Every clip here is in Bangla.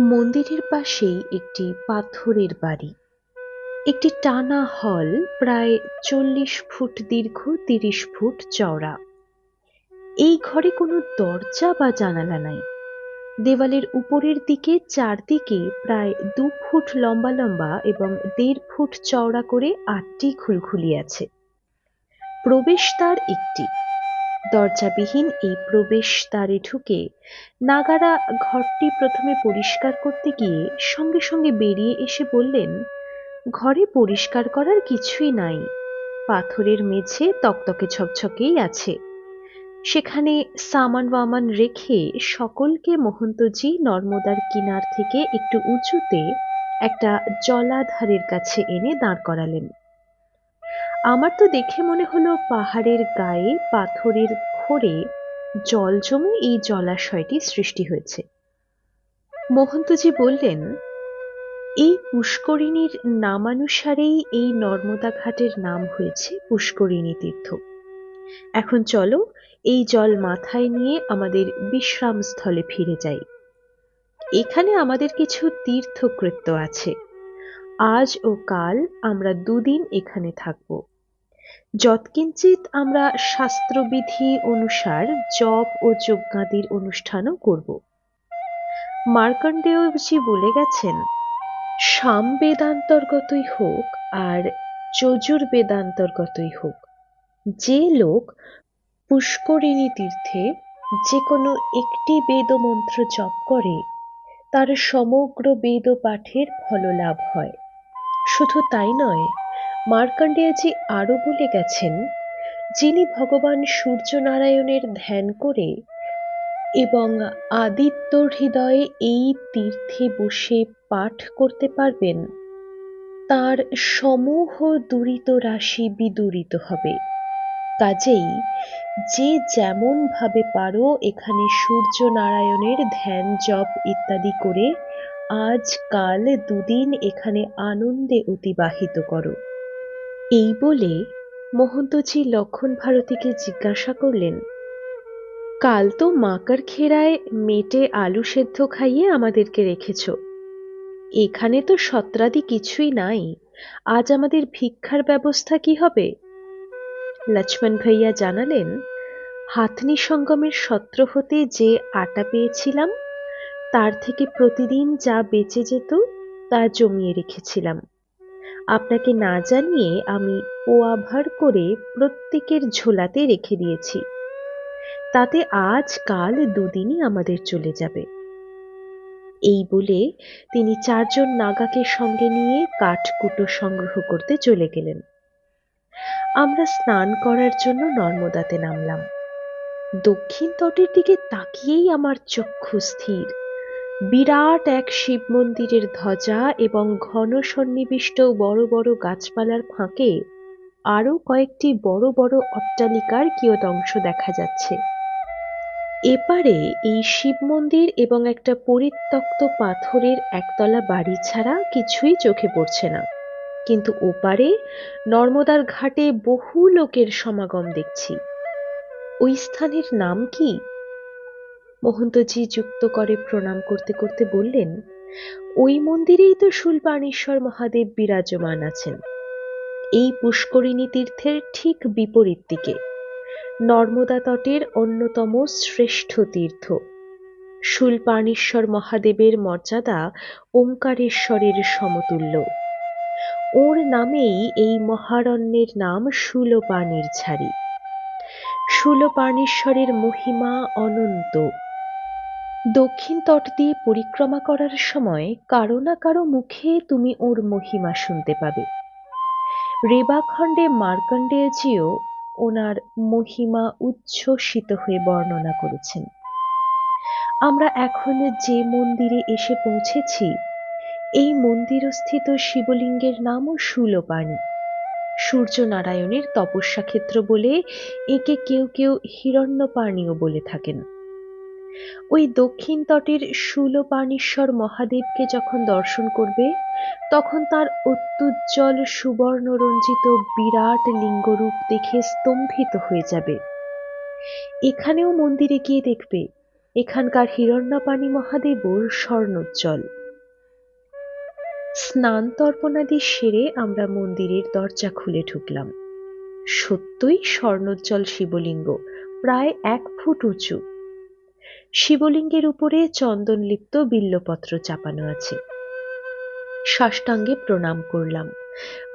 মন্দিরের পাশেই একটি পাথরের বাড়ি। একটি টানা হল প্রায় চল্লিশ ফুট দীর্ঘ, তিরিশ ফুট চওড়া। এই ঘরে কোনো দরজা বা জানালা নাই। দেওয়ালের উপরের দিকে চারদিকে প্রায় দু ফুট লম্বা লম্বা এবং দেড় ফুট চওড়া করে আটটি খুলখুলি আছে। প্রবেশদ্বার একটি। দরজাবিহীন এই প্রবেশদ্বারে ঢুকে নাগারা ঘরটি প্রথমে পরিষ্কার করতে গিয়ে সঙ্গে সঙ্গে বেরিয়ে এসে বললেন, ঘরে পরিষ্কার করার কিছুই নাই। পাথরের মেঝে তকতকে ছকছকেই আছে। সেখানে সামান ওয়ামান রেখে সকলকে মহন্তজি নর্মদার কিনার থেকে একটু উঁচুতে একটা জলাধারের কাছে এনে দাঁড় করালেন। আমার তো দেখে মনে হলো পাহাড়ের গায়ে, পাথরের খোরে জল জমে এই জলাশয়টি সৃষ্টি হয়েছে। মহন্তজি বললেন, এই পুষ্করিণীর নামানুসারেই এই নর্মদা ঘাটের নাম হয়েছে পুষ্করিণী তীর্থ। এখন চলো এই জল মাথায় নিয়ে আমাদের বিশ্রাম স্থলে ফিরে যাই। এখানে আমাদের কিছু তীর্থকৃত্য আছে। আজ ও কাল আমরা দুদিন এখানে থাকব। যৎকিঞ্চিত আমরা শাস্ত্রবিধি অনুসার জপ ও যজ্ঞাদির অনুষ্ঠানও করব। মার্কণ্ডেয়জি বলে গেছেন, সাম বেদান্তর্গতই হোক আর যজুর বেদান্তর্গতই হোক, যে লোক পুষ্করিণী তীর্থে যে কোনো একটি বেদমন্ত্র জপ করে, তার সমগ্র বেদ পাঠের ফল লাভ হয়। শুধু তাই নয় মার্কণ্ডেয়জি আরও বলে গেছেন, যিনি ভগবান সূর্যনারায়ণের ধ্যান করে এবং আদিত্য হৃদয়ে এই তীর্থে বসে পাঠ করতে পারবেন, তার সমূহ দূরিত রাশি বিদূরিত হবে। কাজেই যে যেমন ভাবে পারো এখানে সূর্য নারায়ণের ধ্যান, জপ ইত্যাদি করে আজ কাল দুদিন এখানে আনন্দে অতিবাহিত করো। এই বলে মহন্তজি লক্ষণ ভারতীকে জিজ্ঞাসা করলেন, কাল তো মাকার খেরায় মেটে আলু সেদ্ধ খাইয়ে আমাদেরকে রেখেছ। এখানে তো সত্রাদি কিছুই নাই। আজ আমাদের ভিক্ষার ব্যবস্থা কি হবে? লক্ষ্মণ ভাইয়া জানালেন হাতনি সঙ্গমের সত্র হতে যে আটা পেয়েছিলাম, তার থেকে প্রতিদিন যা বেঁচে যেত তা জমিয়ে রেখেছিলাম। আপনাকে না জানিয়ে আমি পোয়াভার করে প্রত্যেকের ঝোলাতে রেখে দিয়েছি। তাতে আজ কাল দুদিনই আমাদের চলে যাবে। এই বলে তিনি চারজন নাগাকে সঙ্গে নিয়ে কাঠকুটো সংগ্রহ করতে চলে গেলেন। আমরা স্নান করার জন্য নর্মদাতে নামলাম। দক্ষিণ তটের দিকে তাকিয়েই আমার চক্ষু স্থির। বিরাট এক শিব মন্দিরের ধ্বজা এবং ঘন সন্নিবিষ্ট বড় বড় গাছপালার ফাঁকে আরও কয়েকটি বড় বড় অট্টালিকার কিয়দংশ দেখা যাচ্ছে। এপারে এই শিব মন্দির এবং একটা পরিত্যক্ত পাথরের একতলা বাড়ি ছাড়া কিছুই চোখে পড়ছে না। কিন্তু ওপারে নর্মদার ঘাটে বহু লোকের সমাগম দেখছি। ওই স্থানের নাম কি? মহন্তজি যুক্ত করে প্রণাম করতে করতে বললেন, ওই মন্দিরেই তো শুলপাণেশ্বর মহাদেব বিরাজমান আছেন। এই পুষ্করিণী তীর্থের ঠিক বিপরীত দিকে, নর্মদা তটের অন্যতম শ্রেষ্ঠ তীর্থ। শুলপাণেশ্বর মহাদেবের মর্যাদা ওঙ্কারেশ্বরের সমতুল্য। ওর নামেই এই মহারণ্যের নাম শূলপাণির ছাড়ি শূলপাণেশ্বরের মহিমা অনন্ত। দক্ষিণ তট দিয়ে পরিক্রমা করার সময় কারও না কারও মুখে তুমি ওর মহিমা শুনতে পাবে। রেবাখণ্ডে মার্কণ্ডেয়জিও ওনার মহিমা উচ্ছ্বসিত হয়ে বর্ণনা করেছেন। আমরা এখন যে মন্দিরে এসে পৌঁছেছি, এই মন্দিরস্থিত শিবলিঙ্গের নামও শূলপাণি সূর্যনারায়ণের তপস্যা ক্ষেত্র বলে একে কেউ কেউ হিরণ্যপাণীও বলে থাকেন। ওই দক্ষিণ তটের শূলপাণীশ্বর মহাদেবকে যখন দর্শন করবে, তখন তার অত্যুজ্জ্বল সুবর্ণ রঞ্জিত বিরাট লিঙ্গরূপ দেখে স্তম্ভিত হয়ে যাবে। এখানেও মন্দিরে গিয়ে দেখবে, এখানকার হিরণ্যপাণি মহাদেবর স্বর্ণোজ্জ্বল। স্নান তর্পণাদি সেরে আমরা মন্দিরের দরজা খুলে ঢুকলাম। সত্যই স্বর্ণোজ্জ্বল শিবলিঙ্গ, প্রায় এক ফুট উঁচু। শিবলিঙ্গের উপরে চন্দনলিপ্ত বিল্লপত্র চাপানো আছে। সাষ্টাঙ্গে প্রণাম করলাম।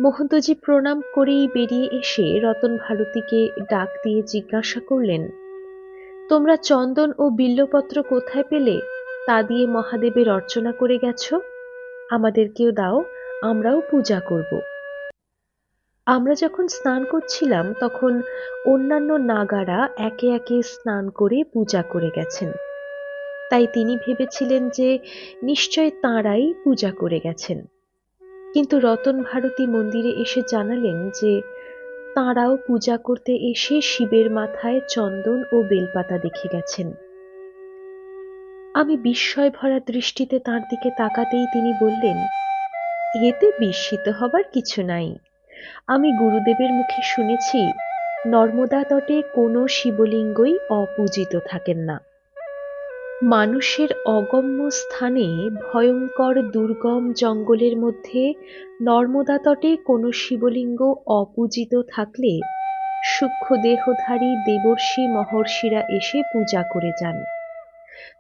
মহন্তজি প্রণাম করেই বেরিয়ে এসে রতন ভারতীকে ডাক দিয়ে জিজ্ঞাসা করলেন, তোমরা চন্দন ও বিল্লপত্র কোথায় পেলে? তা দিয়ে মহাদেবের অর্চনা করে গেছ? আমাদেরকেও দাও, আমরাও পূজা করব। আমরা যখন স্নান করছিলাম, তখন অন্যান্য নাগারা একে একে স্নান করে পূজা করে গেছেন। তাই তিনি ভেবেছিলেন যে নিশ্চয় তাঁরাই পূজা করে গেছেন। কিন্তু রতন ভারতী মন্দিরে এসে জানালেন যে তাঁরাও পূজা করতে এসে শিবের মাথায় চন্দন ও বেলপাতা দেখে গেছেন। আমি বিস্ময় ভরা দৃষ্টিতে তার দিকে তাকাতেই তিনি বললেন, এতে বিস্মিত হবার কিছু নাই। আমি গুরুদেবের মুখে শুনেছি, নর্মদা তটে কোনো শিবলিঙ্গই অপূজিত থাকেন না। মানুষের অগম্য স্থানে ভয়ঙ্কর দুর্গম জঙ্গলের মধ্যে নর্মদা তটে কোনো শিবলিঙ্গ অপূজিত থাকলে সূক্ষ্ম দেহধারী দেবর্ষি মহর্ষিরা এসে পূজা করে যান।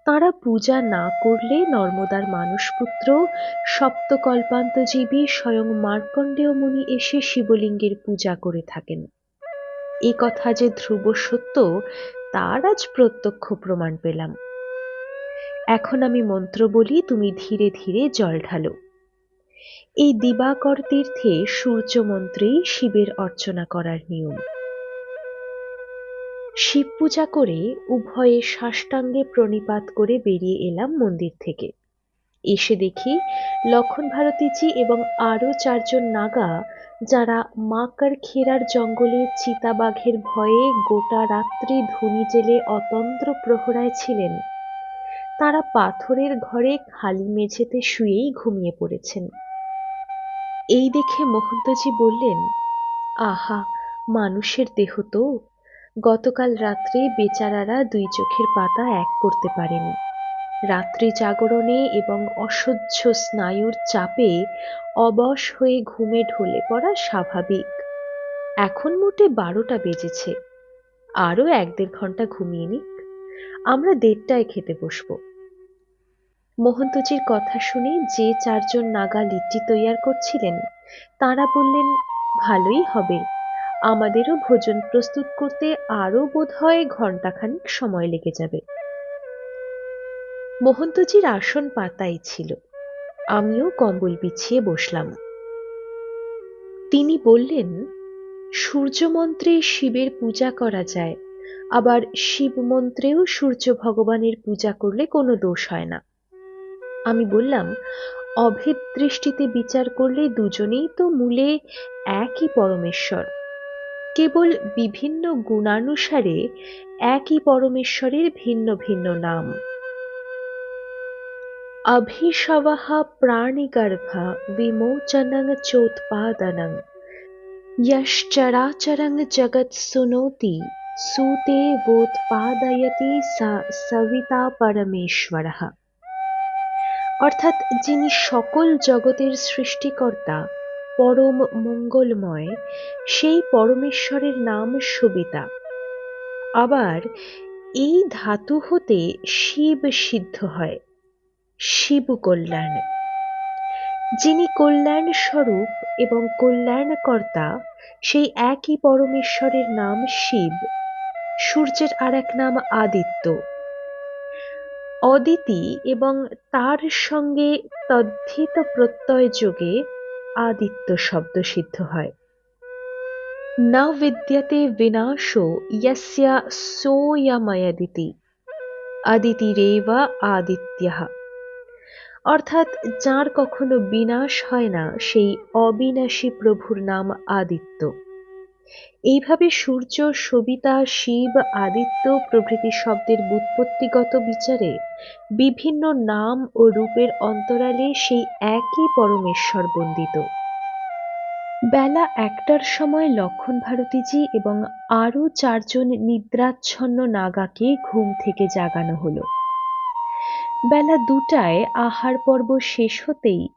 তারা পূজা না করলে নর্মদার মানুষপুত্র সপ্তকল্পান্তজীবী স্বয়ং মার্কণ্ডেয় মুনি এসে শিবলিঙ্গের পূজা করে থাকেন। এ কথা যে ধ্রুব সত্য, তার আজ প্রত্যক্ষ প্রমাণ পেলাম। এখন আমি মন্ত্র বলি, তুমি ধীরে ধীরে জল ঢালো। এই দিবাকর তীর্থে সূর্য মন্ত্রেই শিবের অর্চনা করার নিয়ম। শিব পূজা করে উভয়ে সাষ্টাঙ্গে প্রণিপাত করে বেরিয়ে এলাম মন্দির থেকে। এসে দেখি লক্ষণ ভারতীজি এবং আরও চারজন নাগা, যারা মাকার খেরার জঙ্গলে চিতাবাঘের ভয়ে গোটা রাত্রি ধুনি জেলে অতন্ত্র প্রহরায় ছিলেন। তারা পাথরের ঘরে খালি মেঝেতে শুয়েই ঘুমিয়ে পড়েছেন। এই দেখে মহন্তজি বললেন, আহা, মানুষের দেহ তো! গতকাল রাত্রে বেচারারা দুই চোখের পাতা এক করতে পারেনি। রাত্রি জাগরণে এবং অসহ্য স্নায়ুর চাপে অবশ হয়ে ঘুমে ঢলে পড়া স্বাভাবিক। এখন মোটে বারোটা বেজেছে। আরও এক দেড় ঘণ্টা ঘুমিয়ে নিক। আমরা দেড়টায় খেতে বসবো। মোহন্তজির কথা শুনে যে চারজন নাগা লিট্টি তৈয়ার করছিলেন, তাঁরা বললেন, ভালোই হবে। আমাদেরও ভোজন প্রস্তুত করতে আরও বোধ হয় ঘণ্টাখানিক সময় লেগে যাবে। মোহন্তজির আসন পাতাই ছিল। আমিও কম্বল বিছিয়ে বসলাম। তিনি বললেন সূর্য মন্ত্রে শিবের পূজা করা যায়, আবার শিব মন্ত্রেও সূর্য ভগবানের পূজা করলে কোনো দোষ হয় না। আমি বললাম অভেদ দৃষ্টিতে বিচার করলে দুজনেই তো মূলে একই পরমেশ্বর কেবল বিভিন্ন গুণানুসারে একই পরমেশ্বরের ভিন্ন ভিন্ন নাম अभिशवः प्राणिगर्भ विमोचनं चोत्पादनं यश्चराचरं जगत्सुनोति সুতে বোৎপাদয়তি সা সবিতা পরমেশ্বরः অর্থাৎ যিনি সকল জগতের সৃষ্টিকর্তা, পরম মঙ্গলময়, সেই পরমেশ্বরের নাম সবিতা। আবার এই ধাতু হতে শিব সিদ্ধ হয়, শিব কল্যাণ। যিনি কল্যাণ স্বরূপ এবং কল্যাণকর্তা, সেই একই পরমেশ্বরের নাম শিব। সূর্যের আর এক নাম আদিত্য। অদিতি এবং তার সঙ্গে তদ্ধিত প্রত্যয় যোগে আদিত্য শব্দ সিদ্ধ হয়। না বিদ্যতে বিনাশো ইয়স্যা সোয়ময়দিতি, আদিতিরেবা আদিত্যা। অর্থাৎ যার কখনো বিনাশ হয় না, সেই অবিনাশী প্রভুর নাম আদিত্য। এইভাবে সূর্য, সবিতা, শিব, আদিত্য প্রভৃতি শব্দের ব্যুৎপত্তিগত বিচারে বিভিন্ন নাম ও রূপের অন্তরালে সেই একই পরমেশ্বর বন্দিত। বেলা একটার সময় লক্ষণ ভারতীজি এবং আরও চারজন নিদ্রাচ্ছন্ন নাগাকে ঘুম থেকে জাগানো হলো। বেলা দুটায় আহার পর্ব শেষ হতেই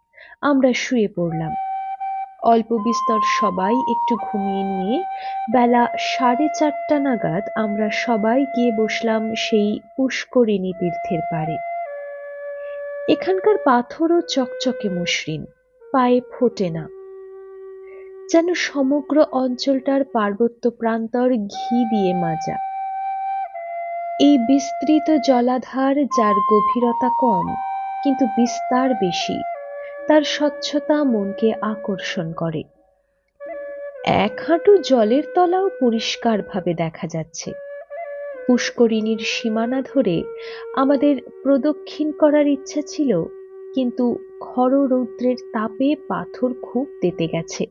আমরা শুয়ে পড়লাম। অল্প বিস্তর সবাই একটু ঘুমিয়ে নিয়ে বেলা সাড়ে চারটা নাগাদ আমরা সবাই গিয়ে বসলাম সেই পুষ্করিণী তীর্থের পাড়ে। এখানকার পাথরও চকচকে মসৃণ, পায়ে ফোটে না। যেন সমগ্র অঞ্চলটার পার্বত্য প্রান্তর ঘি দিয়ে মাজা। এই বিস্তৃত জলাধার যার গভীরতা কম, কিন্তু বিস্তার বেশি। তার স্বচ্ছতা মনকে আকর্ষণ করে। এক হাঁটু জলের তলাও পরিষ্কারভাবে দেখা যাচ্ছে। পুষ্করিণীর সীমানা ধরে আমাদের প্রদক্ষিণ করার ইচ্ছা ছিল, কিন্তু খর রৌদ্রের তাপে পাথর খুব তেতে গেছে।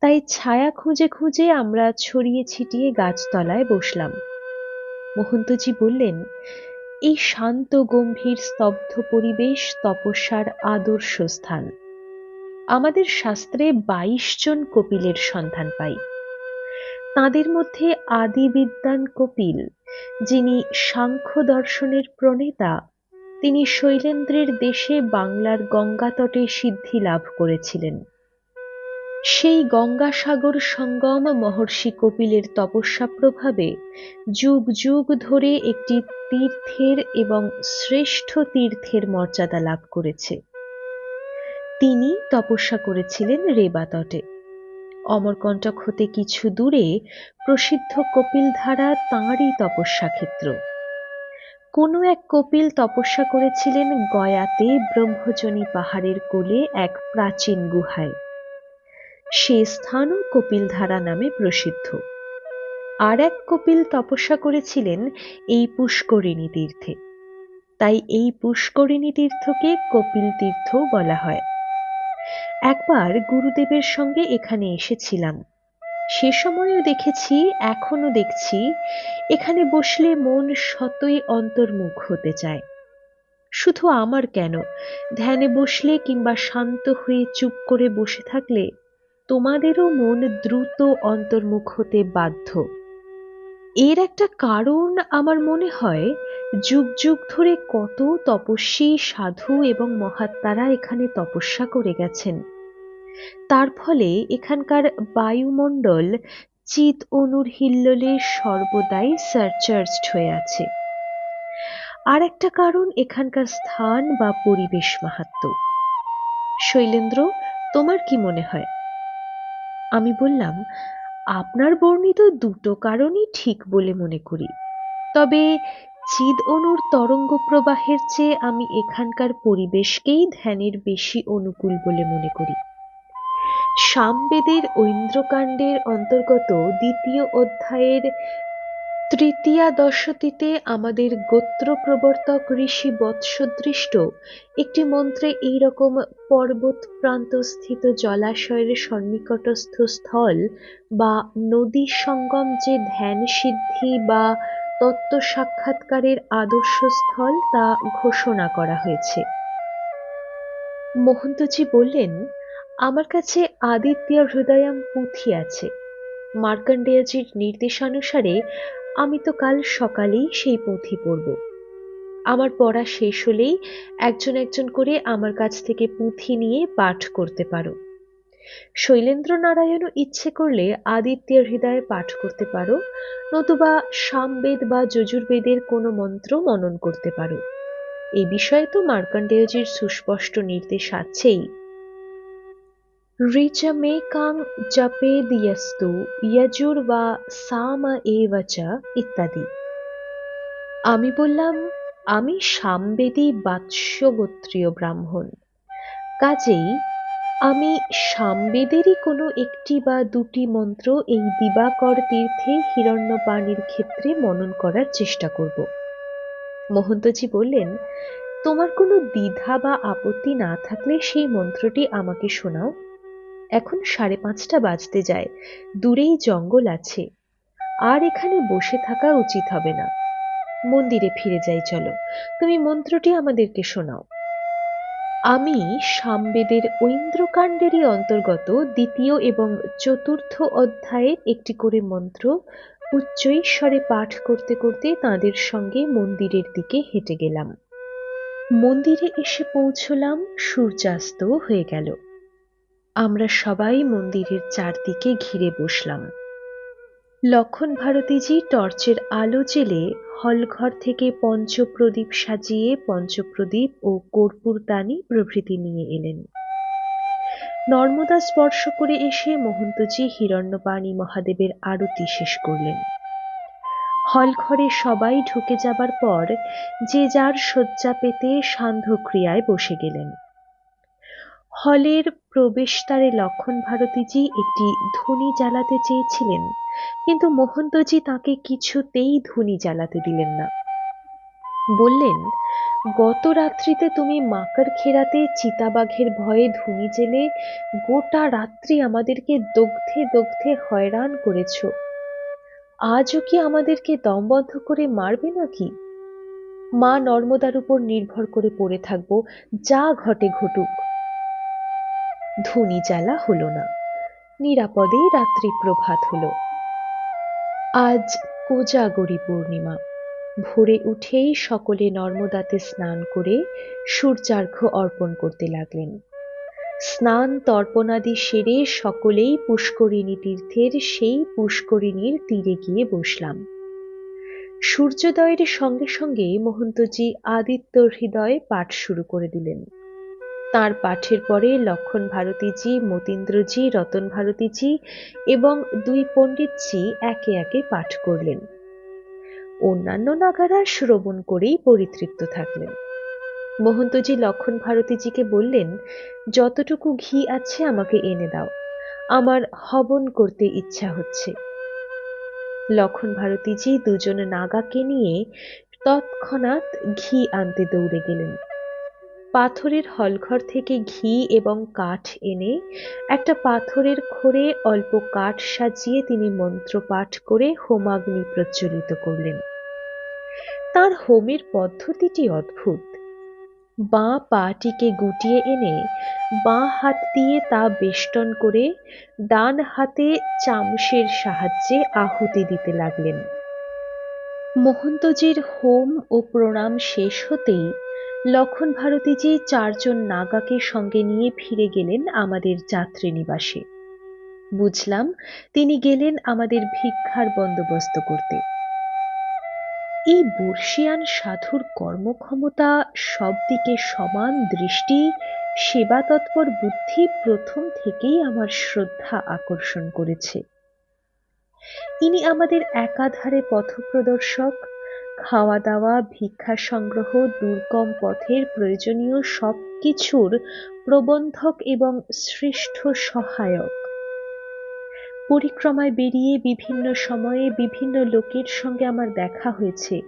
তাই ছায়া খুঁজে খুঁজে আমরা ছড়িয়ে ছিটিয়ে গাছতলায় বসলাম। মহন্তজি বললেন এই শান্ত, গম্ভীর, স্তব্ধ পরিবেশ তপস্যার আদর্শ স্থান আমাদের শাস্ত্রে বাইশ জন কপিলের সন্ধান পাই। তাদের মধ্যে আদিবিদ্যান কপিল, যিনি সাংখ্য দর্শনের প্রণেতা, তিনি শৈলেন্দ্রের দেশে বাংলার গঙ্গাতটে সিদ্ধি লাভ করেছিলেন। সেই গঙ্গাসাগর সঙ্গম মহর্ষি কপিলের তপস্যা প্রভাবে যুগ যুগ ধরে একটি তীর্থের এবং শ্রেষ্ঠ তীর্থের মর্যাদা লাভ করেছে। তিনি তপস্যা করেছিলেন রেবা তটে। অমরকণ্টক হতে কিছু দূরে প্রসিদ্ধ কপিলধারা তাঁরই তপস্যা ক্ষেত্র। কোনো এক কপিল তপস্যা করেছিলেন গয়াতে ব্রহ্মজনী পাহাড়ের কোলে এক প্রাচীন গুহায়। সে স্থানও কপিলধারা নামে প্রসিদ্ধ। আর এক কপিল তপস্যা করেছিলেন এই পুষ্করিণী তীর্থে। তাই এই পুষ্করিণী তীর্থকে কপিল তীর্থ বলা হয়। একবার গুরুদেবের সঙ্গে এখানে এসেছিলাম। সে সময়ও দেখেছি এখনও দেখছি, এখানে বসলে মন শতই অন্তর্মুখ হতে চায়। শুধু আমার কেন, ধ্যানে বসলে কিংবা শান্ত হয়ে চুপ করে বসে থাকলে তোমাদেরও মন দ্রুত অন্তর্মুখ হতে বাধ্য। এর একটা কারণ আমার মনে হয়, যুগ যুগ ধরে কত তপস্বী, সাধু এবং মহাত্মারা এখানে তপস্যা করে গেছেন। তার ফলে এখানকার বায়ুমণ্ডল চিত অনুর হিল্লোলে সর্বদাই সার্চার্জড হয়ে আছে। আর একটা কারণ এখানকার স্থান বা পরিবেশ মাহাত্ম শৈলেন্দ্র, তোমার কি মনে হয়? আমি বললাম, আপনার বর্ণিত দুটো কারণই ঠিক বলে মনে করি। তবে চিদ অনুর তরঙ্গ প্রবাহের চেয়ে আমি এখানকার পরিবেশকেই ধ্যানের বেশি অনুকূল বলে মনে করি। সামবেদের ঐন্দ্রকাণ্ডের অন্তর্গত দ্বিতীয় অধ্যায়ের তৃতীয়া দশতিতে আমাদের গোত্র প্রবর্তক ঋষি বৎসদৃষ্ট একটি মন্ত্রে এইরকম পর্বত প্রান্তস্থিত জলাশয়ের সন্নিকটস্থ স্থল বা নদী সঙ্গম যে ধ্যান সিদ্ধি বা তত্ত্ব সাক্ষাৎকারের আদর্শ স্থল তা ঘোষণা করা হয়েছে। মহন্তজি বললেন, আমার কাছে আদিত্য হৃদয়াম পুঁথি আছে। মার্কণ্ডেয়জির নির্দেশানুসারে আমি তো কাল সকালেই সেই পুঁথি পড়ব। আমার পড়া শেষ হলেই একজন একজন করে আমার কাছ থেকে পুঁথি নিয়ে পাঠ করতে পারো। শৈলেন্দ্র নারায়ণও ইচ্ছে করলে আদিত্যের হৃদয়ে পাঠ করতে পারো, নতুবা সামবেদ বা যজুর্বেদের কোনো মন্ত্র মনন করতে পারো। এ বিষয়ে তো মার্কণ্ডেয়জির সুস্পষ্ট নির্দেশ আছেই। জপেদিয়স্তু যজুর্বা সাম এব চ ইত্যাদি আমি বললাম, আমি সামবেদী বাৎস্যগোত্রীয় ব্রাহ্মণ। কাজেই আমি সামবেদেরই কোনো একটি বা দুটি মন্ত্র এই দিবাকর তীর্থে হিরণ্যপাণির ক্ষেত্রে মনন করার চেষ্টা করব। মহন্তজি বললেন, তোমার কোনো দ্বিধা বা আপত্তি না থাকলে সেই মন্ত্রটি আমাকে শোনাও। এখন সাড়ে পাঁচটা বাজতে যায়। দূরেই জঙ্গল আছে। আর এখানে বসে থাকা উচিত হবে না। মন্দিরে ফিরে যাই, চলো। তুমি মন্ত্রটি আমাদেরকে শোনাও। আমি সামবেদের ঐন্দ্রকাণ্ডেরই অন্তর্গত দ্বিতীয় এবং চতুর্থ অধ্যায়ের একটি করে মন্ত্র উচ্চৈশ্বরে পাঠ করতে করতে তাদের সঙ্গে মন্দিরের দিকে হেঁটে গেলাম। মন্দিরে এসে পৌঁছলাম, সূর্যাস্ত হয়ে গেল। আমরা সবাই মন্দিরের চারদিকে ঘিরে বসলাম। লক্ষণ ভারতীজি টর্চের আলো জেলে হলঘর থেকে পঞ্চপ্রদীপ সাজিয়ে পঞ্চপ্রদীপ ও কর্পূরদানি প্রভৃতি নিয়ে এলেন। নর্মদা স্পর্শ করে এসে মহন্তজি হিরণ্যপাণি মহাদেবের আরতি শেষ করলেন। হলঘরে সবাই ঢুকে যাবার পর যে যার শয্যা পেতে সান্ধ্যক্রিয়ায় বসে গেলেন। হলের প্রবেশদ্বারে লক্ষণ ভারতীজি একটি ধুনি জ্বালাতে চেয়েছিলেন, কিন্তু মোহন্তজি তাকে কিছুতেই ধুনি জ্বালাতে দিলেন না। বললেন, গত রাত্রিতে তুমি মাকার খেরাতে চিতাবাঘের ভয়ে ধুনি জেলে গোটা রাত্রি আমাদেরকে দগ্ধে দগ্ধে হয়রান করেছ। আজও কি আমাদেরকে দমবন্ধ করে মারবে নাকি? মা নর্মদার উপর নির্ভর করে পড়ে থাকব, যা ঘটে ঘটুক। ধুনি জ্বালা হলো না। নিরাপদেই রাত্রি প্রভাত হলো। আজ কোজাগরী পূর্ণিমা। ভোরে উঠেই সকলে নর্মদাতে স্নান করে সূর্যার্ঘ্য অর্পণ করতে লাগলেন। স্নান তর্পণাদি সেরে সকলেই পুষ্করিণী তীর্থের সেই পুষ্করিণীর তীরে গিয়ে বসলাম। সূর্যোদয়ের সঙ্গে সঙ্গে মহন্তজি আদিত্য হৃদয়ে পাঠ শুরু করে দিলেন। তার পাঠের পরে লক্ষণ ভারতীজি মতীন্দ্রজি রতন ভারতীজি এবং দুই পণ্ডিতজি একে একে পাঠ করলেন। অন্যান্য নাগারা শ্রবণ করেই পরিতৃপ্ত থাকলেন। মহন্তজি লক্ষণ ভারতীজিকে বললেন, যতটুকু ঘি আছে আমাকে এনে দাও। আমার হবন করতে ইচ্ছা হচ্ছে। লক্ষণ ভারতীজি দুজন নাগাকে নিয়ে তৎক্ষণাৎ ঘি আনতে দৌড়ে গেলেন। পাথরের হলঘর থেকে ঘি এবং কাঠ এনে একটা পাথরের খোরে অল্প কাঠ সাজিয়ে তিনি মন্ত্র পাঠ করে হোমাগ্নি প্রজ্বলিত করলেন। তার হোমের পদ্ধতিটি অদ্ভুত। বাঁ পাটিকে গুটিয়ে এনে বাঁ হাত দিয়ে তা বেষ্টন করে ডান হাতে চামচের সাহায্যে আহুতি দিতে লাগলেন। মহন্তজির হোম ও প্রণাম শেষ হতেই লক্ষণ ভারতীজি চারজন নাগাকে সঙ্গে নিয়ে ফিরে গেলেন আমাদের যাত্রী নিবাসে বুঝলাম, তিনি গেলেন আমাদের ভিক্ষার বন্দোবস্ত করতে। এই বর্ষিয়ান সাধুর কর্মক্ষমতা সব দিকে সমান দৃষ্টি সেবা তৎপর বুদ্ধি প্রথম থেকেই আমার শ্রদ্ধা আকর্ষণ করেছে। ইনি আমাদের একাধারে পথপ্রদর্শক খাওয়া দাওয়া ভিক্ষা সংগ্রহ দুর্গম পথের প্রয়োজনীয় সব কিছুর প্রবন্ধক এবং শ্রেষ্ঠ সহায়ক। পরিক্রমায় বেরিয়ে বিভিন্ন সময়ে বিভিন্ন লোকের সঙ্গে আমার দেখা হয়েছে।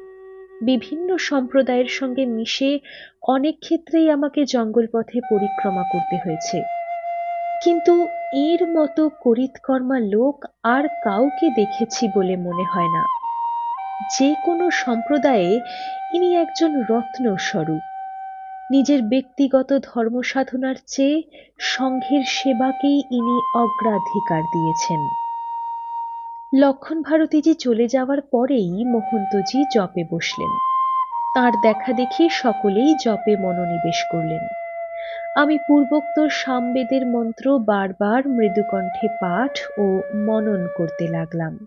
বিভিন্ন সম্প্রদায়ের সঙ্গে মিশে অনেক ক্ষেত্রেই আমাকে জঙ্গল পথে পরিক্রমা করতে হয়েছে। কিন্তু এর মতো করিতকর্মা লোক আর কাউকে দেখেছি বলে মনে হয় না। যে কোনো সম্প্রদায়ে ইনি একজন রত্ন স্বরূপ নিজের ব্যক্তিগত ধর্ম সাধনার চেয়ে সংঘের সেবাকেই ইনি অগ্রাধিকার দিয়েছেন। লক্ষণ ভারতীজি চলে যাওয়ার পরেই মহন্তজি জপে বসলেন। তার দেখা দেখি সকলেই জপে মনোনিবেশ করলেন। আমি পূর্বোক্ত সামবেদের মন্ত্র বারবার মৃদুকণ্ঠে পাঠ ও মনন করতে লাগলাম।